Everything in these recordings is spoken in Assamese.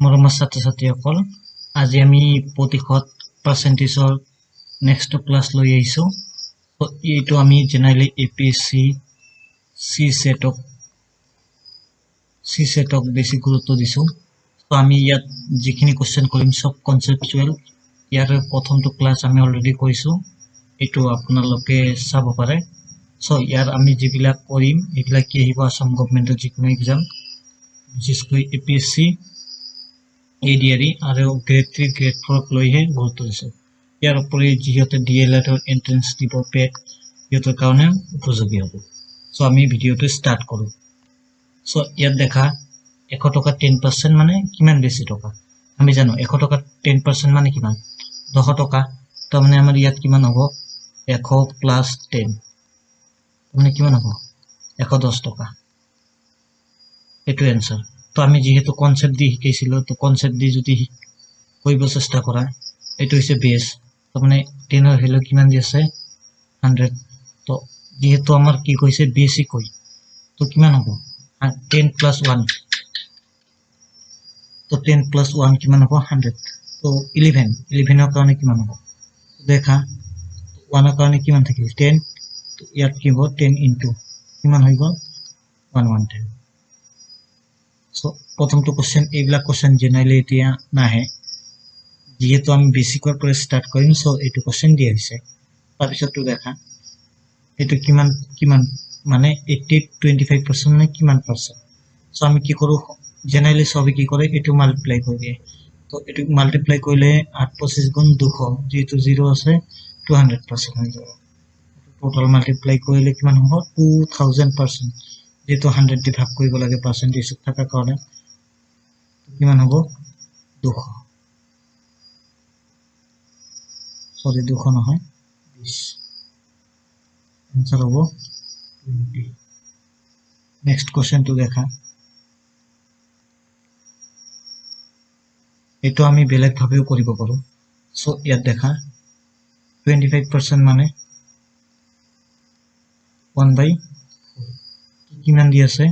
মৰমৰ ছাত্ৰ ছাত্ৰীসকল আজি আমি প্ৰতিশত পাৰ্চেণ্টেজৰ নেক্সট ক্লাছ লৈ আহিছোঁ। এইটো আমি generally A P S C C ছেটক C ছেটক বেছি গুৰুত্ব দিছোঁ। ত' আমি ইয়াত যিখিনি কুৱেশ্যন কৰিম চব কনচেপচুৱেল ইয়াৰে প্ৰথমটো ক্লাছ আমি অলৰেডি কৰিছোঁ। এইটো আপোনালোকে চাব পাৰে। চ' ইয়াৰ আমি যিবিলাক কৰিম এইবিলাক কি আহিব আছাম গভমেণ্টৰ যিকোনো এক্সাম বিশেষকৈ A P S C A D R E আৰু গ্ৰেড থ্ৰী গ্ৰেড ফ'ৰক লৈহে গুৰুত্ব দিছোঁ ইয়াৰ উপৰি যিহেতু ডি এল এডৰ এণ্ট্ৰেঞ্চ দিব পেট সিহঁতৰ কাৰণে উপযোগী হ'ব। চ' আমি ভিডিঅ'টো ষ্টাৰ্ট কৰোঁ। চ' ইয়াত দেখা এশ টকা টেন পাৰ্চেণ্ট মানে কিমান বেছি টকা? আমি জানো এশ টকা টেন পাৰ্চেণ্ট মানে কিমান? দশ টকা। তাৰমানে আমাৰ ইয়াত কিমান হ'ব? এশ প্লাছ টেন তাৰমানে কিমান হ'ব? এশ দহ টকা। এইটো এনচাৰ তো আমি যিহেতু কনচেপ্ট দি শিকাইছিলোঁ তো কনচেপ্ট দি যদি কৰিব চেষ্টা কৰা এইটো হৈছে বেছ তাৰমানে টেনৰ ভেলু কিমান দি আছে? হাণ্ড্ৰেড তো যিহেতু আমাৰ কি কৈছে বেছিকৈ তো কিমান হ'ব? টেন প্লাছ ওৱান তো টেন প্লাছ ওৱান কিমান হ'ব? হাণ্ড্ৰেড তো ইলেভেন ইলেভেনৰ কাৰণে কিমান হ'ব? দেখা ওৱানৰ কাৰণে কিমান থাকিল টেন ইয়াত কি হ'ব? টেন ইনটু কিমান হৈ গ'ল? ওৱান ওৱান টেন চ' প্ৰথমটো কুৱেশ্যন এইবিলাক কুৱেশ্যন জেনেৰেলি এতিয়া নাহে। যিহেতু আমি বেছিকৰ পৰা ষ্টাৰ্ট কৰিম চ' এইটো কুৱেশ্যন দিয়া হৈছে। তাৰপিছতটো দেখা এইটো কিমান কিমান মানে এইটি টুৱেণ্টি ফাইভ পাৰ্চেণ্ট মানে কিমান পাৰ্চেণ্ট চ' আমি কি কৰোঁ জেনেৰেলি চবে কি কৰে এইটো মাল্টিপ্লাই কৰি দিয়ে। তো এইটো মাল্টিপ্লাই কৰিলে আঠ পঁচিছ গুণ দুশ যিহেতু জিৰ' আছে টু হাণ্ড্ৰেড পাৰ্চেণ্ট হৈ যাব। টোটেল মাল্টিপ্লাই কৰিলে কিমান হ'ব? টু থাউজেণ্ড পাৰ্চেণ্ট যিহেতু হাণ্ড্ৰেড দি ভাগ কৰিব লাগে পাৰ্চেণ্টেজত থকাৰ কাৰণে, কিমান হ'ব? দুশ। চৰি দুশ নহয় বিছ এনচাৰ হ'ব? টুৱেণ্টি নেক্সট কুৱেশ্যনটো দেখা। এইটো আমি বেলেগভাৱেও কৰিব পাৰোঁ। চ' ইয়াত দেখা। টুৱেণ্টি ফাইভ পাৰ্চেণ্ট মানে ওৱান বাই কিমান দি আছে?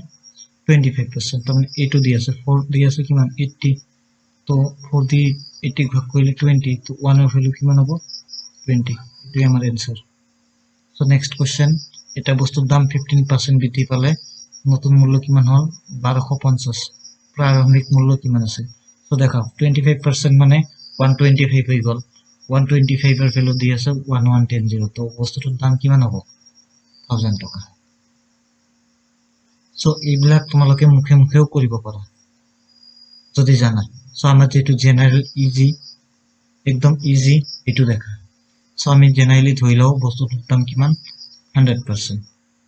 টুৱেণ্টি ফাইভ পাৰ্চেণ্ট তাৰমানে এইটো দি আছে ফ'ৰ দি আছে কিমান? এইট্টি তো ফ'ৰ দি এইটিক ভাগ কৰিলে টুৱেণ্টি তো ওৱানৰ ভেলু কিমান হ'ব? টুৱেণ্টি এইটোৱে আমাৰ এনচাৰ চ' নেক্সট কুৱেশ্যন এটা বস্তুৰ দাম ফিফটিন পাৰ্চেণ্ট বৃদ্ধি পালে নতুন মূল্য কিমান হ'ল? বাৰশ পঞ্চাছ প্ৰাৰম্ভিক মূল্য কিমান আছে? চ' দেখা টুৱেণ্টি ফাইভ পাৰ্চেণ্ট মানে ওৱান টুৱেণ্টি ফাইভ হৈ গ'ল ওৱান টুৱেণ্টি ফাইভৰ ভেলু দি আছে ওৱান ওৱান টেন জিৰ' তো বস্তুটোৰ দাম কিমান হ'ব? থাউজেণ্ড টকা। চ' এইবিলাক তোমালোকে মুখে মুখেও কৰিব পাৰা। যদি জানা। চ' আমাৰ যিহেতু জেনেৰেল ইজি একদম ইজি এইটো দেখা। চ' আমি জেনেৰেলি ধৰি লওঁ বস্তুটোৰ দাম কিমান? হাণ্ড্ৰেড পাৰ্চেণ্ট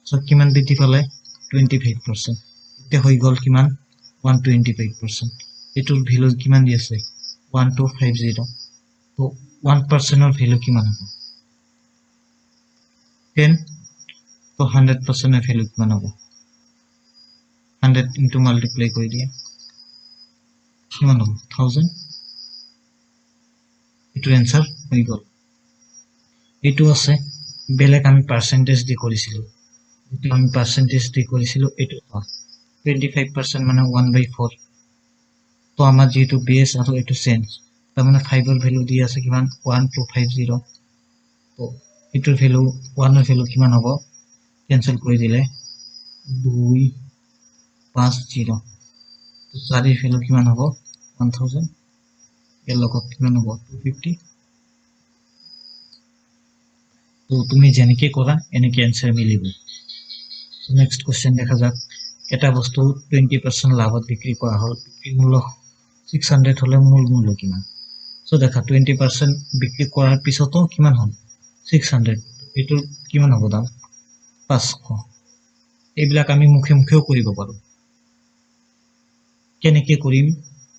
চ' কিমান বৃদ্ধি পালে? টুৱেণ্টি ফাইভ পাৰ্চেণ্ট এতিয়া হৈ গ'ল কিমান? ওৱান টুৱেণ্টি ফাইভ পাৰ্চেণ্ট এইটোৰ ভেলু কিমান দি আছে? ওৱান টু ফাইভ জিৰ' ত' ওৱান পাৰ্চেণ্টৰ ভেলু কিমান হ'ব? টেন ত' হাণ্ড্ৰেড পাৰ্চেণ্টৰ ভেলু কিমান হ'ব? হাণ্ড্ৰেড ইনটু মাল্টিপ্লাই কৰি দিয়ে। কিমান হ'ব? থাউজেণ্ড এইটোৰ এনচাৰ হৈ গ'ল। এইটো আছে বেলেগ আমি পাৰ্চেণ্টেজ দি কৰিছিলোঁ। যিটো আমি পাৰ্চেণ্টেজ দি কৰিছিলোঁ এইটো টুৱেণ্টি ফাইভ পাৰ্চেণ্ট মানে ওৱান বাই ফ'ৰ তো আমাৰ যিহেতু বেছ আৰু এইটো চেঞ্জ তাৰমানে ফাইভৰ ভেলু দি আছে কিমান? ওৱান টু ফাইভ জিৰ' তো এইটোৰ ভেলু ওৱানৰ ভেলু কিমান হ'ব? কেঞ্চেল কৰি দিলে। দুই পাঁচ জিৰ' তো ভেলু কিমান হ'ব? ওৱান থাউজেণ্ড ইয়াৰ লগত কিমান হ'ব? টু ফিফটি তো তুমি যেনেকে কৰা এনেকে এনচাৰ মিলিব। নেক্সট কুৱেশ্যন দেখা যাওক এটা বস্তু টুৱেণ্টি পাৰ্চেণ্ট লাভত বিক্ৰী কৰা হ'ল। বিক্ৰী মূল্য ছিক্স হাণ্ড্ৰেড হ'লে মূল মূল্য কিমান? চ' দেখা টুৱেণ্টি পাৰ্চেণ্ট বিক্ৰী কৰাৰ পিছতো কিমান হ'ল? ছিক্স হাণ্ড্ৰেড এইটোৰ কিমান হ'ব দাম? পাঁচশ। এইবিলাক আমি মুখে মুখেও কৰিব পাৰোঁ। কেনেকে কৰিম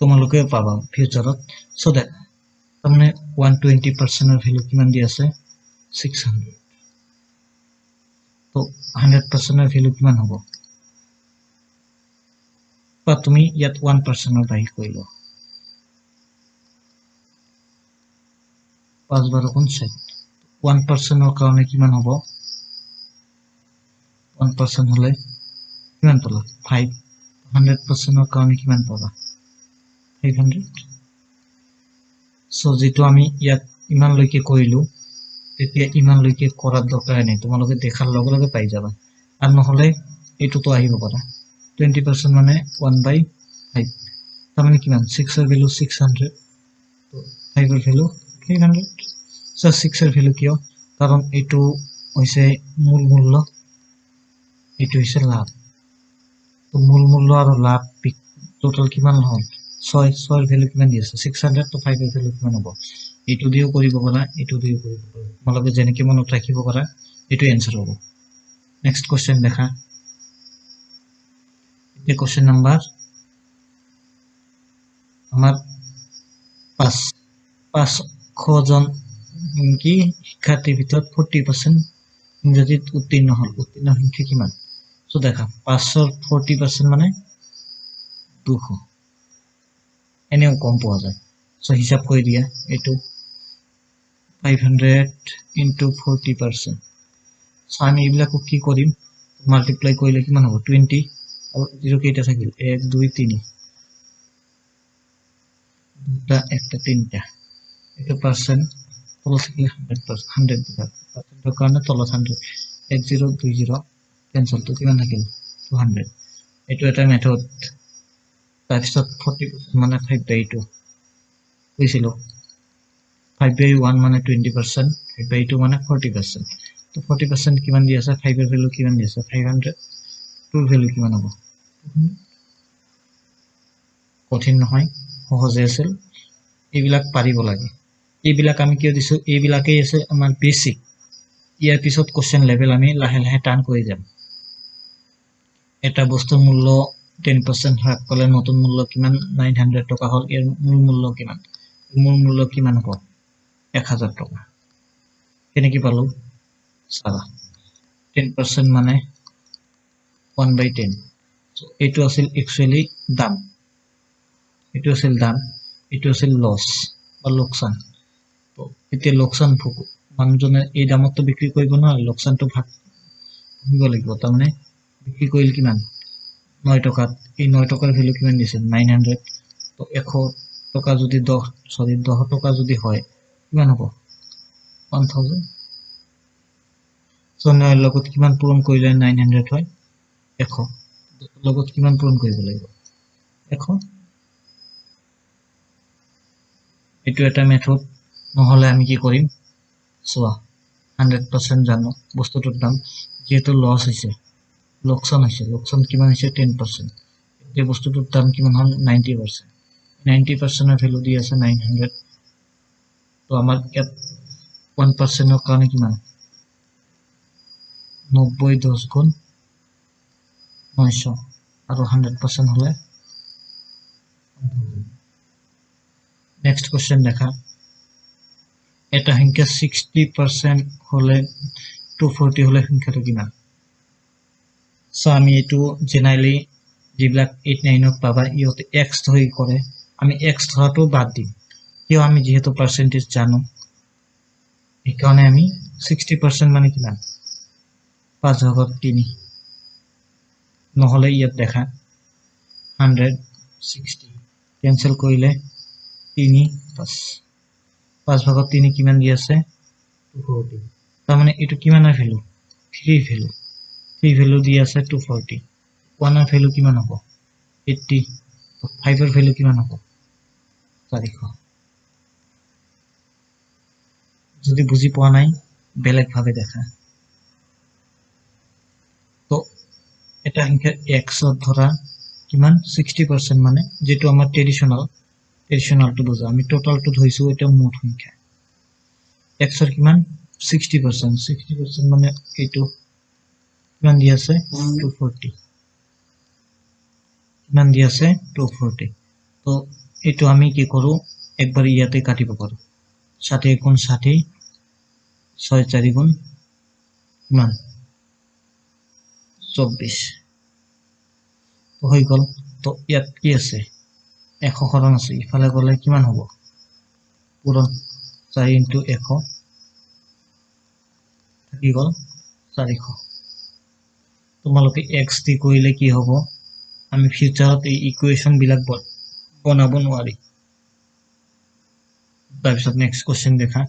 তোমালোকেও পাবা ফিউচাৰত চ' দেখ তাৰমানে ওৱান টুৱেণ্টি পাৰ্চেণ্টৰ ভেলু কিমান দি আছে? ছিক্স হাণ্ড্ৰেড তো হাণ্ড্ৰেড পাৰ্চেণ্টৰ ভেলু কিমান হ'ব? বা তুমি ইয়াত ওৱান পাৰ্চেণ্টৰ বাহিৰ কৰি লোৱা। পাঁচ বাৰ গুণ ষাঠি ওৱান পাৰ্চেণ্টৰ কাৰণে কিমান হ'ব? ওৱান পাৰ্চেণ্ট হ'লে কিমান পালা? ফাইভ হাণ্ড্ৰেড পাৰ্চেণ্টৰ কাৰণে কিমান পাবা? ফাইভ হাণ্ড্ৰেড চ' যিটো আমি ইয়াত ইমানলৈকে কৰিলোঁ তেতিয়া ইমানলৈকে কৰাৰ দৰকাৰে নাই। তোমালোকে দেখাৰ লগে লগে পাই যাবা। আৰু নহ'লে এইটোতো আহিব পাৰা। টুৱেণ্টি পাৰ্চেণ্ট মানে ওৱান বাই ফাইভ তাৰমানে কিমান? ছিক্সৰ ভেলু ছিক্স হাণ্ড্ৰেড ফাইভৰ ভেলু ফাইভ হাণ্ড্ৰেড চ' ছিক্সৰ ভেলু কিয়? কাৰণ এইটো হৈছে মূল মূল্য। এইটো হৈছে লাভ। মূল মূল্য আৰু লাভ টোটেল কিমান হ'ল? ছয় ছয়ৰ ভেলু কিমান দি আছে? ছিক্স হাণ্ড্ৰেড তো ফাইভৰ ভেলু কিমান হ'ব? এইটো দিও কৰিব পাৰা এইটো দিও কৰিব পাৰা। তোমালোকে যেনেকৈ মনত ৰাখিব পাৰা এইটো এনচাৰ হ'ব। নেক্সট কুৱেশ্যন দেখা। এতিয়া কুৱেশ্যন নাম্বাৰ আমাৰ পাঁচ পাঁচশজন কি শিক্ষাৰ্থীৰ ভিতৰত ফৰ্টি পাৰ্চেণ্ট ইংৰাজীত উত্তীৰ্ণ হ'ল? উত্তীৰ্ণ সংখ্যা কিমান? চ' দেখা পাঁচৰ ফৰ্টি পাৰ্চেণ্ট মানে দুশ। এনেও কম পোৱা যায়। চ' হিচাপ কৰি দিয়া এইটো five hundred into forty percent চ' আমি এইবিলাকো কি কৰিম? মাল্টিপ্লাই কৰিলে কিমান হ'ব? টুৱেণ্টি আৰু জিৰ' কেইটা থাকিল এক দুই তিনি। দুটা একটা তিনিটা। এইটো পাৰ্চেণ্ট তলত থাকিলে হাণ্ড্ৰেড পাৰ্চেণ্ট হাণ্ড্ৰেড পাৰ্চেণ্টৰ কাৰণে তলত হাণ্ড্ৰেড এক জিৰ' দুই জিৰ' কেঞ্চেলটো কিমান থাকিল টু হাণ্ড্ৰেড এইটো এটা মেথড ফৰ্টি পাৰ্চেণ্ট মানে ফাইভ বাই টু কৈছিলোঁ ফাইভ বাই ওৱান মানে twenty percent five by two মানে ফৰ্টি পাৰ্চেণ্ট তো ফৰ্টি পাৰ্চেণ্ট কিমান দি আছে? ফাইভৰ ভেলু কিমান দি আছে? ফাইভ হাণ্ড্ৰেড টুৰ ভেলু কিমান হ'ব? কঠিন নহয় সহজে আছিল। এইবিলাক পাৰিব লাগে। এইবিলাক আমি কিয় দিছোঁ? এইবিলাকেই আছে আমাৰ বেচিক ইয়াৰ পিছত কুৱেশ্যন লেভেল আমি লাহে লাহে টান কৰি যাম। এটা বস্তুৰ মূল্য টেন পাৰ্চেণ্ট হ্ৰাস পালে নতুন মূল্য কিমান? নাইন হাণ্ড্ৰেড টকা হ'ল। ইয়াৰ মূল মূল্য কিমান? মূল মূল্য কিমান হ'ব? এক হাজাৰ টকা। কেনেকৈ পালোঁ? চাবা। টেন পাৰ্চেণ্ট মানে ওৱান বাই টেন এইটো আছিল একচুৱেলি দাম। এইটো আছিল দাম। এইটো আছিল লছ বা লোকচান। এতিয়া লোকচান ভোগ। মানুহজনে এই দামততো বিক্ৰী কৰিব নোৱাৰে। লোকচানটো ভাগ ভুগিব লাগিব। তাৰমানে বিক্ৰী কৰিল কিমান? নয় টকাত। এই নয় টকাৰ ভেলু কিমান দিছে? নাইন হাণ্ড্ৰেড তো এশ টকা যদি দহ চৰি দহ টকা যদি হয় কিমান হ'ব? ওৱান থাউজেণ্ড চ' লগত কিমান পূৰণ কৰিলে নাইন হাণ্ড্ৰেড হয়? এশ। লগত কিমান পূৰণ কৰিব লাগিব? এশ। এইটো এটা মেথড নহ'লে আমি কি কৰিম? চোৱা হাণ্ড্ৰেড পাৰ্চেণ্ট জানো বস্তুটোৰ দাম যিহেতু লছ হৈছে। লোকচান হৈছে লোকচান কিমান হৈছে টেন পাৰ্চেণ্ট এতিয়া বস্তুটোৰ দাম কিমান হ'ল নাইণ্টি পাৰ্চেণ্ট নাইণ্টি পাৰ্চেণ্টৰ ভেলু দি আছে নাইন হাণ্ড্ৰেড তো আমাৰ ইয়াত ওৱান পাৰ্চেণ্টৰ কাৰণে কিমান? নব্বৈ দহ গুণ নয়শ। আৰু হাণ্ড্ৰেড পাৰ্চেণ্ট হ'লে নেক্সট কুৱেশ্যন দেখা। এটা সংখ্যা ছিক্সটি পাৰ্চেণ্ট হ'লে টু ফৰ্টি হ'লে সংখ্যাটো কিমান? চ' আমি এইটো জেনেৰেলি যিবিলাক এইট নাইনত পাবা, ইহঁতে এক্স ধৰি কৰে। আমি এক্স ধৰাটো বাদ দিম। কিয়? আমি যিহেতু পাৰ্চেণ্টেজ জানো। সেইকাৰণে আমি ছিক্সটি পাৰ্চেণ্ট মানে কিমান? পাঁচ ভাগত তিনি। নহ'লে ইয়াত দেখা হাণ্ড্ৰেড ছিক্সটি কেঞ্চেল কৰিলে তিনি পাঁচ। পাঁচ ভাগত তিনি কিমান দি আছে? টু ফৰ্টি তাৰমানে এইটো কিমানৰ value three value three value দি আছে টু ফৰ্টি ওৱানৰ ভেলু কিমান হ'ব? এইট্টি ফাইভৰ ভেলু কিমান হ'ব? চাৰিশ। যদি বুজি পোৱা নাই বেলেগভাৱে দেখা। তো এটা সংখ্যা এক্সত ধৰা কিমান? ছিক্সটি পাৰ্চেণ্ট মানে যিটো আমাৰ ট্ৰেডিশ্যনেল ট্ৰেডিশ্যনেলটো বুজা। আমি টোটেলটো ধৰিছোঁ এতিয়া মুঠ সংখ্যা। এক্সৰ কিমান? ছিক্সটি পাৰ্চেণ্ট ছিক্সটি পাৰ্চেণ্ট মানে এইটো কিমান দি আছে? টু ফৰ্টি কিমান দি আছে? টু ফৰ্টি তো এইটো আমি কি কৰোঁ? একবাৰ ইয়াতে কাটিব পাৰোঁ। ষাঠি গুণ ষাঠি ছয় চাৰি গুণ কিমান? চৌব্বিছ। তো হৈ গ'ল। তো ইয়াত কি আছে? এশ শৰণ আছে। ইফালে গ'লে কিমান হ'ব? পূৰণ চাৰি ইণ্টু এশ। থাকি গ'ল চাৰিশ। তোমালোকে এক্স দি কৰিলে কি হ'ব? আমি ফিউচাৰত এই ইকুৱেশ্যনবিলাক বনাব নোৱাৰি তাৰপিছত নেক্সট কুৱেশ্যন দেখা।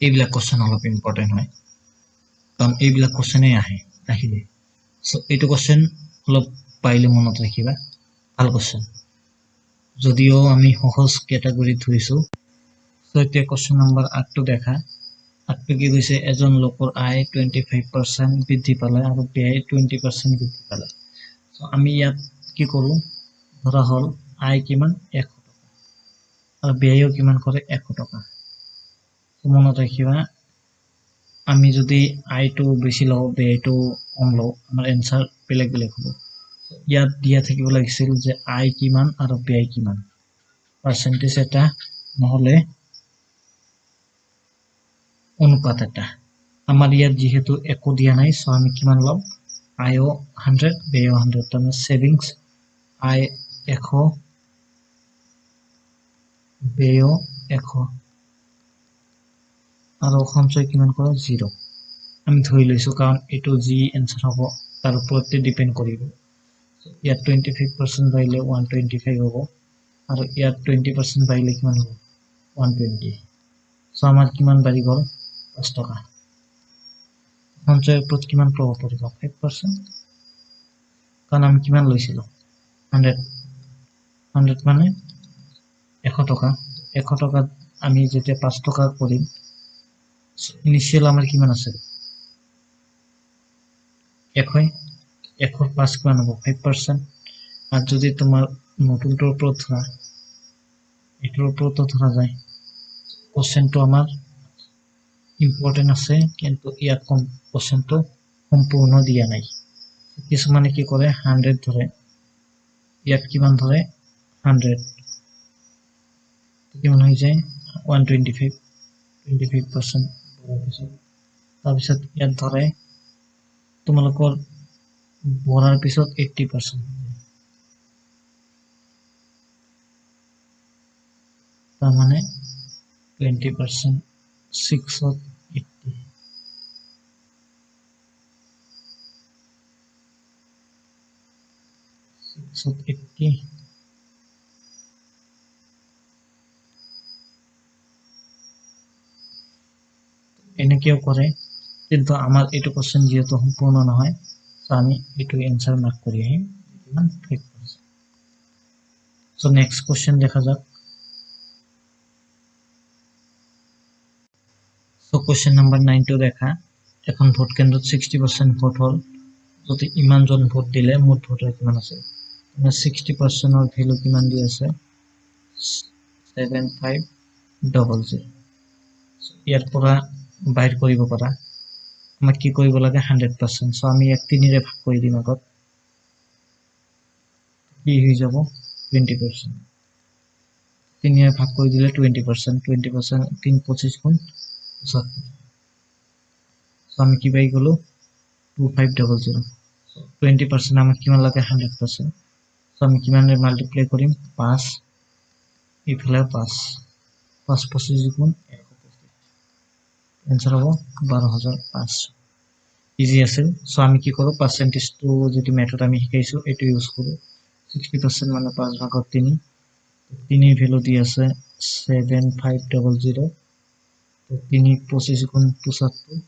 এইবিলাক কুৱেশ্যন অলপ ইম্পৰ্টেণ্ট হয়। কাৰণ এইবিলাক কুৱেশ্যনেই আহে আহিলে। চ' এইটো কুৱেশ্যন অলপ পাৰিলে মনত ৰাখিবা। ভাল কুৱেশ্যন যদিও আমি সহজ কেটাগৰীত ধৰিছোঁ চ' এতিয়া কুৱেশ্যন নম্বৰ আঠটো দেখা। আঠটো কি কৈছে এজন লোকৰ আয় টুৱেণ্টি ফাইভ পাৰ্চেণ্ট বৃদ্ধি পালে আৰু ব্যয় টুৱেণ্টি পাৰ্চেণ্ট বৃদ্ধি পালে। চ' আমি ইয়াত কি কৰোঁ ধৰা হ'ল আয় কিমান? এশ টকা। আৰু ব্যয়ো কিমান কৰে? এশ টকা। মনত ৰাখিবা আমি যদি আয়টো বেছি লওঁ ব্যয়টো কম লওঁ আমাৰ এনচাৰ বেলেগ বেলেগ হ'ব। ইয়াত দিয়া থাকিব লাগিছিল যে আয় কিমান আৰু ব্যয় কিমান। পাৰ্চেণ্টেজ এটা নহ'লে অনুপাত এটা আমাৰ ইয়াত যিহেতু একো দিয়া নাই চ' আমি কিমান ল'ম? আয়ো হাণ্ড্ৰেড ব্যয়ো হাণ্ড্ৰেড তাৰমানে ছেভিংছ। আয় এশ ব্যয়ো এশ। আৰু সঞ্চয় কিমান কৰে? জিৰ' আমি ধৰি লৈছোঁ, কাৰণ এইটো যি এনচাৰ হ'ব, তাৰ ওপৰতে ডিপেণ্ড কৰিব। ইয়াত টুৱেণ্টি ফাইভ পাৰ্চেণ্ট বাঢ়িলে ওৱান টুৱেণ্টি ফাইভ হ'ব, আৰু ইয়াত টুৱেণ্টি পাৰ্চেণ্ট বাঢ়িলে কিমান হ'ব? ওৱান টুৱেণ্টি চ' আমাৰ কিমান বাঢ়ি গ'ল? পাঁচ টকা। সঞ্চয়ৰ ওপৰত কিমান প্ৰভাৱ পৰিব ফাইভ পাৰ্চেণ্ট কাৰণ আমি কিমান লৈছিলোঁ? হাণ্ড্ৰেড হাণ্ড্ৰেড মানে এশ টকা। এশ টকাত আমি যেতিয়া পাঁচ টকা কৰিম ইনিচিয়েল আমাৰ কিমান আছে? এশই এশৰ পাঁচ কিমান হ'ব? ফাইভ পাৰ্চেণ্ট আৰু যদি তোমাৰ নতুনটোৰ ওপৰত ধৰা, এইটোৰ ওপৰতো ধৰা যায় কুৱেশ্যনটো আমাৰ ইম্পৰ্টেণ্ট আছে কিন্তু ইয়াত কম কুৱেশ্যনটো সম্পূৰ্ণ দিয়া নাই কিছুমানে কি কৰে হাণ্ড্ৰেড ধৰে ইয়াত কিমান ধৰে হাণ্ড্ৰেড কিমান হৈ যায় one twenty five twenty five percent পিছত তাৰপিছত ইয়াত ধৰে তোমালোকৰ বঢ়াৰ পিছত এইট্টি পাৰ্চেণ্ট তাৰমানে টুৱেণ্টি পাৰ্চেণ্ট ছিক্সত ছিক্সত এইট্টি এনেকেও কৰে? কিন্তু আমাৰ এইটো কুৱেশ্যন যিহেতু সম্পূৰ্ণ নহয় চ' আমি এইটো এনচাৰ মাৰ্ক কৰি আহিম। কিমান ফাইভ পাৰ্চেণ্ট চ' নেক্সট কুৱেশ্যন দেখা যাওক চ' কুৱেশ্যন নম্বৰ নাইনটো দেখা। এখন ভোট কেন্দ্ৰত ছিক্সটি পাৰ্চেণ্ট ভোট হ'ল। যদি ইমানজন ভোট দিলে মুঠ ভোটৰ কিমান আছে ছিক্সটি পাৰ্চেণ্টৰ ভেলু কিমান দি আছে? ছেভেন ফাইভ ডবল জিৰ' ইয়াৰ পৰা বাহিৰ কৰিব পাৰা। আমাক কি কৰিব লাগে? হাণ্ড্ৰেড পাৰ্চেণ্ট চ' আমি ইয়াক তিনিৰে ভাগ কৰি দিম আগত। কি হৈ যাব? টুৱেণ্টি পাৰ্চেণ্ট তিনিৰে ভাগ কৰি দিলে টুৱেণ্টি পাৰ্চেণ্ট টুৱেণ্টি পাৰ্চেণ্ট তিন পঁচিছ গুণ পঁচাত্তৰ। চ' আমি কি পাই গ'লোঁ? Two five double zero' twenty percent আমাক কিমান লাগে? হাণ্ড্ৰেড পাৰ্চেণ্ট চ' আমি কিমানে মাল্টিপ্লাই কৰিম পাঁচ। এইফালে পাঁচ। পাঁচ পঁচিছ গুণ এশ এনচাৰ হ'ব বাৰ হাজাৰ পাঁচশো। ইজি আছিল চ' আমি কি কৰোঁ পাৰ্চেণ্টেজটো যিটো মেথড আমি শিকাইছোঁ এইটো ইউজ কৰোঁ ছিক্সটি পাৰ্চেণ্ট মানে পাঁচ ভাগত তিনি। তিনিৰ ভেলু দি আছে ছেভেন ফাইভ ডবল জিৰ' তিনি পঁচিছ গুণ পঁচাত্তৰ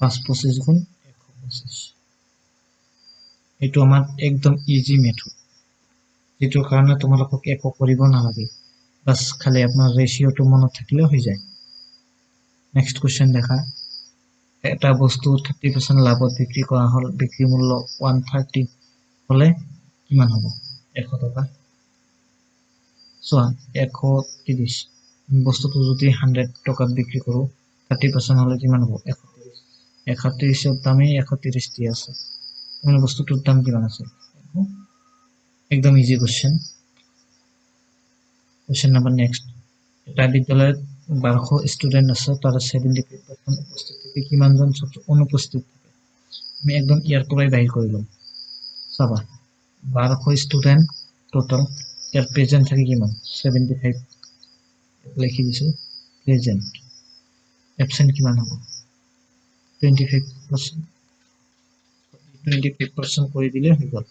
পাঁচ পঁচিছ গুণ এশ পঁচিছ এইটো আমাৰ একদম ইজি মেথড যিটোৰ কাৰণে তোমালোকক একো কৰিব নালাগে। বাছ খালি আপোনাৰ ৰেচিঅ'টো মনত থাকিলে হৈ যায়। নেক্সট কুৱেশ্যন দেখা। এটা বস্তু থাৰ্টি পাৰ্চেণ্ট লাভত বিক্ৰী কৰা হ'ল বিক্ৰী মূল্য ওৱান থাৰ্টি হ'লে কিমান হ'ব? এশ টকা। চোৱা এশ ত্ৰিছ বস্তুটো যদি হাণ্ড্ৰেড টকাত বিক্ৰী কৰোঁ থাৰ্টি পাৰ্চেণ্ট হ'লে কিমান হ'ব? এশ ত্ৰিছ এশ ত্ৰিছৰ দামেই এশ ত্ৰিছ দি আছে। তাৰমানে বস্তুটোৰ দাম কিমান আছে একদম easy question question number next এটা বিদ্যালয়ত বাৰশ ষ্টুডেণ্ট আছে তাৰে ছেভেণ্টি ফাইভ পাৰ্চেণ্ট উপস্থিত থাকে কিমানজন ছাত্ৰ অনুপস্থিত থাকে আমি একদম ইয়াৰ পৰাই বাহিৰ কৰি ল'ম চাবা বাৰশ ষ্টুডেণ্ট টোটেল ইয়াৰ প্ৰেজেণ্ট থাকে কিমান ছেভেণ্টি ফাইভ লিখি দিছোঁ প্ৰেজেণ্ট এবচেণ্ট কিমান হ'ব twenty five percent twenty five percent কৰি দিলে হৈ গ'ল।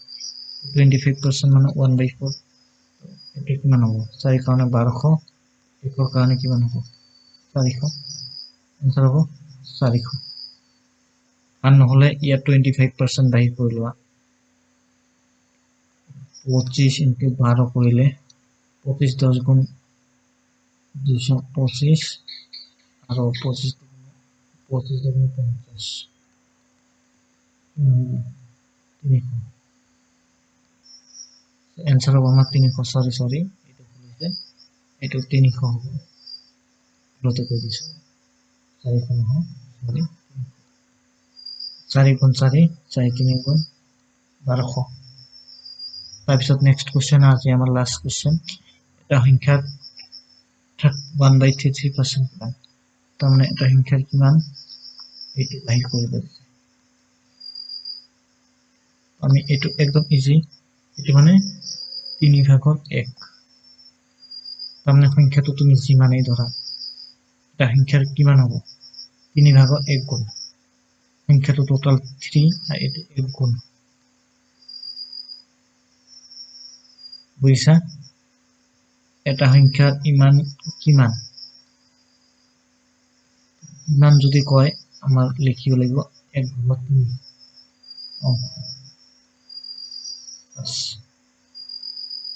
টুৱেণ্টি ফাইভ পাৰ্চেণ্ট মানে ওৱান বাই ফ'ৰ এইটো কিমান হ'ব? চাৰিৰ কাৰণে বাৰশ একৰ কাৰণে কিমান হ'ব? চাৰিশ। এনচাৰ হ'ব চাৰিশ। আৰু নহ'লে ইয়াত টুৱেণ্টি ফাইভ পাৰ্চেণ্ট বাহিৰ কৰি লোৱা। পঁচিছ ইনটু বাৰ কৰিলে পঁচিছ দহ গুণ দুইশ পঁচিছ আৰু পঁচিছ পঁচিছ দুগুণ পঞ্চাছ। তিনিশ। এনচাৰ হ'ব আমাৰ তিনিশ চৰি চৰি এইটো ভুল হৈছে। এইটো তিনিশ হ'ব। ভুলতে কৈ দিছোঁ। চাৰিশ নহয় চৰি চাৰি গুণ চাৰি তিনি গুণ বাৰশ। তাৰপিছত নেক্সট কুৱেশ্যন আজি আমাৰ লাষ্ট কুৱেশ্যন এটা সংখ্যাৰ one by three three percent কিমান তাৰমানে এটা সংখ্যাৰ কিমান? এইটো বাহিৰ কৰিব। দিছে আমি এইটো একদম ইজি এইটো মানে তিনি ভাগৰ এক। তাৰমানে সংখ্যাটো তুমি যিমানেই ধৰা এটা সংখ্যাৰ কিমান হ'ব? তিনি ভাগৰ এক গুণ। সংখ্যাটো টোটাল থ্ৰী আৰু এইটো এক গুণ। বুজিছা? এটা সংখ্যাৰ ইমান কিমান? ইমান যদি কয় আমাৰ লিখিব লাগিব এক ভাগত তিনি। অ।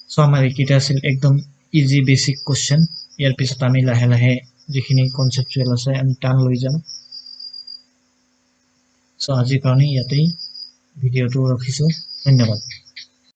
চ' আমাৰ এইকেইটা আছিল একদম ইজি বেচিক কুৱেশ্যন ইয়াৰ পিছত আমি লাহে লাহে যিখিনি কনচেপচুৱেল আছে আমি টান লৈ যাম। চ' আজিৰ কাৰণে ইয়াতেই ভিডিঅ'টো ৰাখিছোঁ। ধন্যবাদ।